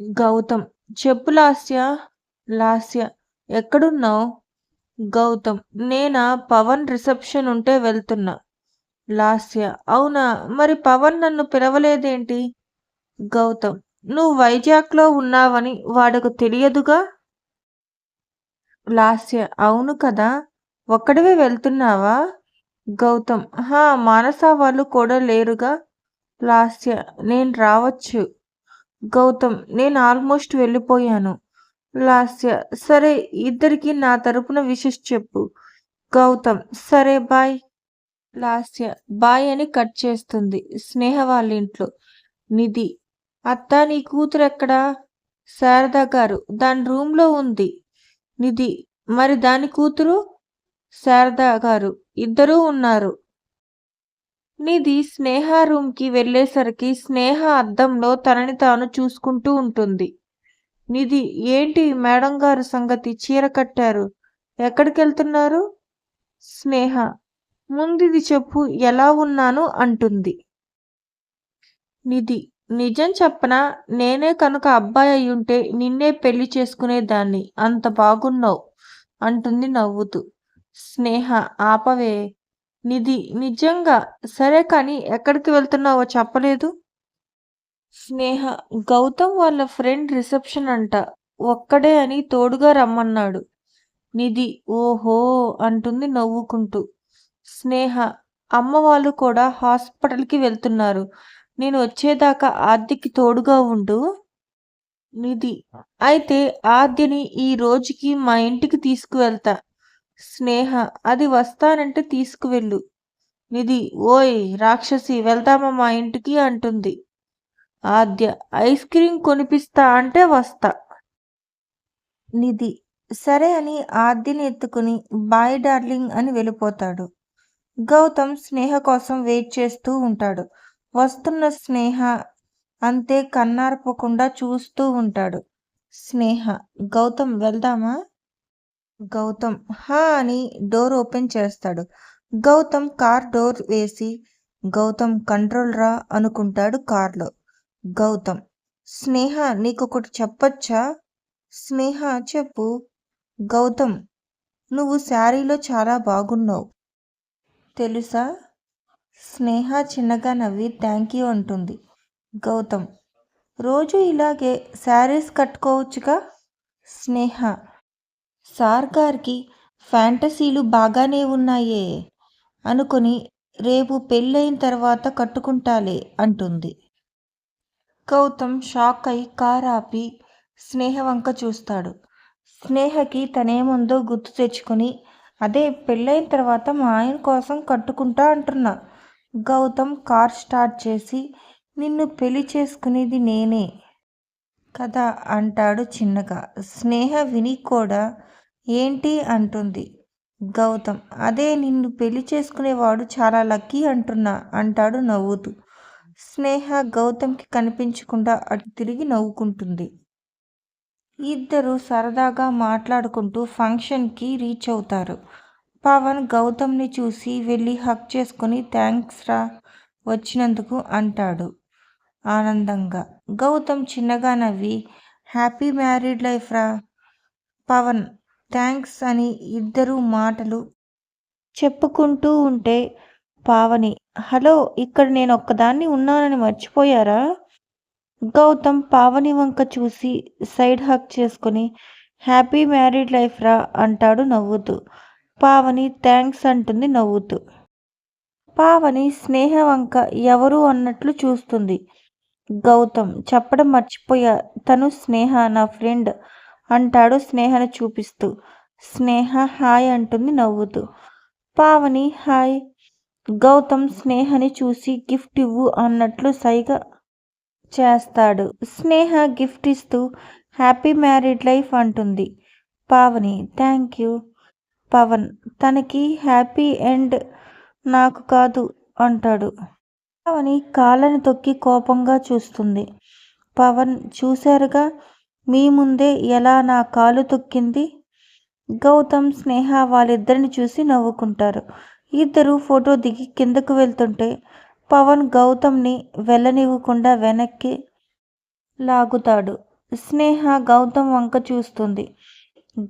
గౌతమ్. చెప్పు లాస్య లాస్య ఎక్కడున్నావు? గౌతమ్. నేనా పవన్ రిసెప్షన్ ఉంటే వెళ్తున్నా. లాస్య అవునా? మరి పవన్ నన్ను పిలవలేదేంటి? గౌతమ్ నువ్వు వైజాగ్లో ఉన్నావని వాడకు తెలియదుగా? లాస్య అవును కదా? ఒక్కడివే వెళ్తున్నావా? గౌతమ్ హా మానస వాళ్ళు కూడా లేరుగా? లాస్య నేను రావచ్చు. గౌతమ్ నేను ఆల్మోస్ట్ వెళ్ళిపోయాను. లాస్య సరే ఇద్దరికి నా తరపున విషెస్ చెప్పు. గౌతమ్ సరే బాయ్. లాస్య బాయ్ అని కట్ చేస్తుంది. స్నేహ వాళ్ళ ఇంట్లో నిధి అత్త నీ కూతురు ఎక్కడా? శారద గారు దాని రూమ్లో ఉంది. నిధి మరి దాని కూతురు? శారద గారు ఇద్దరూ ఉన్నారు. నిధి స్నేహ రూమ్కి వెళ్ళేసరికి స్నేహ అద్దంలో తనని తాను చూసుకుంటూ ఉంటుంది. నిధి ఏంటి మేడం గారు సంగతి? చీర కట్టారు. ఎక్కడికి వెళ్తున్నారు? స్నేహ ముందిది చెప్పు ఎలా ఉన్నాను? అంటుంది. నిధి నిజం చెప్పనా? నేనే కనుక అబ్బాయి అయ్యుంటే నిన్నే పెళ్ళి చేసుకునేదాన్ని. అంత బాగున్నావు అంటుంది నవ్వుతూ. స్నేహ ఆపవే. నిధి నిజంగా. సరే కానీ ఎక్కడికి వెళ్తున్నావో చెప్పలేదు? స్నేహ గౌతమ్ వాళ్ళ ఫ్రెండ్ రిసెప్షన్ అంట. ఒక్కడే అని తోడుగా రమ్మన్నాడు. నిధి ఓహో అంటుంది నవ్వుకుంటూ. స్నేహ అమ్మ వాళ్ళు కూడా హాస్పిటల్కి వెళ్తున్నారు. నేను వచ్చేదాకా ఆద్యకి తోడుగా ఉండు. నిధి అయితే ఆద్యని ఈ రోజుకి మా ఇంటికి తీసుకువెళ్తా. స్నేహ అది వస్తానంటే తీసుకువెళ్ళు. నిధి ఓయ్ రాక్షసి వెళ్దామా మా ఇంటికి అంటుంది. ఆద్య ఐస్ క్రీం కొనిపిస్తా అంటే వస్తా. నిధి సరే అని ఆద్యని ఎత్తుకుని బాయ్ డార్లింగ్ అని వెళ్ళిపోతాడు. గౌతమ్ స్నేహ కోసం వెయిట్ చేస్తూ ఉంటాడు. వస్తున్న స్నేహ అంతే కన్నార్పకుండా చూస్తూ ఉంటాడు. స్నేహ గౌతమ్ వెళ్దామా? గౌతమ్ హా అని డోర్ ఓపెన్ చేస్తాడు. గౌతమ్ కార్ డోర్ వేసి గౌతమ్ కంట్రోల్ రా అనుకుంటాడు కార్లో. గౌతమ్ స్నేహ నీకొకటి చెప్పొచ్చా? స్నేహ చెప్పు. గౌతమ్ నువ్వు శారీలో చాలా బాగున్నావు. తెలుసా? స్నేహ చిన్నగా నవ్వి థ్యాంక్ యూ అంటుంది. గౌతమ్ రోజు ఇలాగే శారీస్ కట్టుకోవచ్చుగా? స్నేహ సార్ గారికి ఫ్యాంటసీలు బాగానే ఉన్నాయే అనుకుని రేపు పెళ్ళైన తర్వాత కట్టుకుంటాలే అంటుంది. గౌతమ్ షాక్ అయి కార్ ఆపి స్నేహ వంక చూస్తాడు. స్నేహకి తనేముందో గుర్తు తెచ్చుకొని అదే పెళ్ళైన తర్వాత మా ఆయన కోసం కట్టుకుంటా అంటున్నా గౌతమ్ కార్ స్టార్ట్ చేసి నిన్ను పెళ్ళి చేసుకునేది నేనే. కదా అంటాడు చిన్నగా. స్నేహ విని కూడా ఏంటి అంటుంది. గౌతమ్ అదే నిన్ను పెళ్ళి చేసుకునేవాడు చాలా లక్కీ అంటున్నా అంటాడు నవ్వుతూ. స్నేహ గౌతమ్కి కనిపించకుండా అటు తిరిగి నవ్వుకుంటుంది. ఇద్దరు సరదాగా మాట్లాడుకుంటూ ఫంక్షన్కి రీచ్ అవుతారు. పవన్ గౌతమ్ని చూసి వెళ్ళి హక్ చేసుకుని థ్యాంక్స్ రా వచ్చినందుకు అంటాడు ఆనందంగా. గౌతమ్ చిన్నగా నవ్వి హ్యాపీ మ్యారీడ్ లైఫ్ రా పవన్ థ్యాంక్స్ అని ఇద్దరు మాటలు చెప్పుకుంటూ ఉంటే పావని హలో ఇక్కడ నేను ఒక్కదాన్ని ఉన్నానని మర్చిపోయారా? గౌతమ్ పావని వంక చూసి సైడ్ హక్ చేసుకుని హ్యాపీ మ్యారీడ్ లైఫ్ రా అంటాడు నవ్వుతూ. పావని థ్యాంక్స్ అంటుంది నవ్వుతూ. పావని స్నేహ వంక ఎవరు అన్నట్లు చూస్తుంది. గౌతమ్ చెప్పడం మర్చిపోయా. తను స్నేహ నా ఫ్రెండ్ అంటాడు స్నేహను చూపిస్తూ. స్నేహ హాయ్ అంటుంది నవ్వుతూ. పావని హాయ్. గౌతమ్ స్నేహని చూసి గిఫ్ట్ ఇవ్వు అన్నట్లు సైగ చేస్తాడు. స్నేహ గిఫ్ట్ ఇస్తూ హ్యాపీ మ్యారీడ్ లైఫ్ అంటుంది. Pavani thank you. పవన్ తనకి హ్యాపీ ఎండ్ నాకు కాదు అంటాడు. పావని కాళ్ళని తొక్కి కోపంగా చూస్తుంది. పవన్ చూశారుగా మీ ముందే ఎలా నా కాలు తొక్కింది? గౌతమ్ స్నేహ వాళ్ళిద్దరిని చూసి నవ్వుకుంటారు. ఇద్దరు ఫోటో దిగి కిందకు వెళ్తుంటే పవన్ గౌతమ్ని వెళ్ళనివ్వకుండా వెనక్కి లాగుతాడు. స్నేహ గౌతమ్ వంక చూస్తుంది.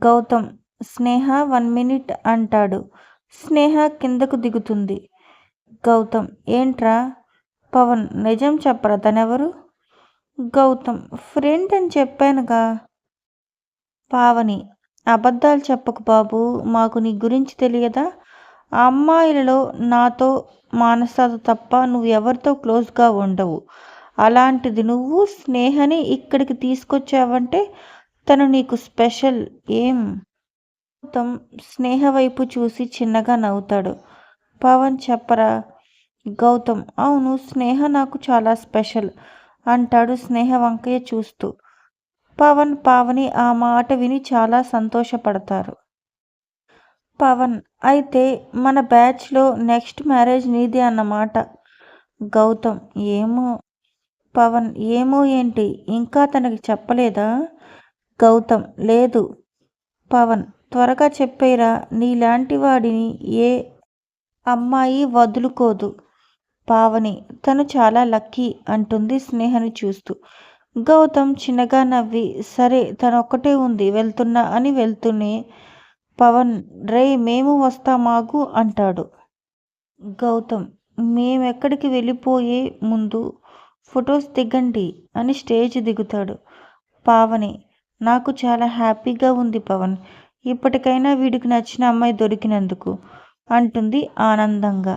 గౌతమ్ స్నేహ వన్ మినిట్ అంటాడు. స్నేహ కిందకు దిగుతుంది. గౌతమ్ ఏంట్రా? పవన్ నిజం చెప్పరా తనెవరు? గౌతమ్ ఫ్రెండ్ అని చెప్పానుగా. పావని అబద్ధాలు చెప్పకు బాబు మాకు నీ గురించి తెలియదా? ఆ అమ్మాయిలలో నాతో మానసతో తప్ప నువ్వు ఎవరితో క్లోజ్గా ఉండవు. అలాంటిది నువ్వు స్నేహని ఇక్కడికి తీసుకొచ్చావంటే తను నీకు స్పెషల్ ఏం? గౌతమ్ స్నేహ వైపు చూసి చిన్నగా నవ్వుతాడు. పవన్ చెప్పరా గౌతమ్ అవును స్నేహ నాకు చాలా స్పెషల్ అంటాడు స్నేహ వంకయ్య చూస్తూ. పవన్ పావని ఆ మాట విని చాలా సంతోషపడతారు. పవన్ అయితే మన బ్యాచ్లో నెక్స్ట్ మ్యారేజ్ నీది అన్నమాట గౌతమ్ ఏమో పవన్ ఏమో ఏంటి? ఇంకా తనకి చెప్పలేదా? గౌతమ్ లేదు. పవన్ త్వరగా చెప్పేరా నీలాంటి వాడిని ఏ అమ్మాయి వదులుకోదు. పావని తను చాలా లక్కీ అంటుంది స్నేహని చూస్తూ. గౌతమ్ చిన్నగా నవ్వి సరే తను ఒక్కటే ఉంది వెళ్తున్నా అని వెళ్తూనే పవన్ రే మేము వస్తామాగు అంటాడు. గౌతమ్ మేమెక్కడికి వెళ్ళిపోయే ముందు ఫొటోస్ దిగండి అని స్టేజ్ దిగుతాడు. పావని నాకు చాలా హ్యాపీగా ఉంది పవన్ ఇప్పటికైనా వీడికి నచ్చిన అమ్మాయి దొరికినందుకు అంటుంది ఆనందంగా.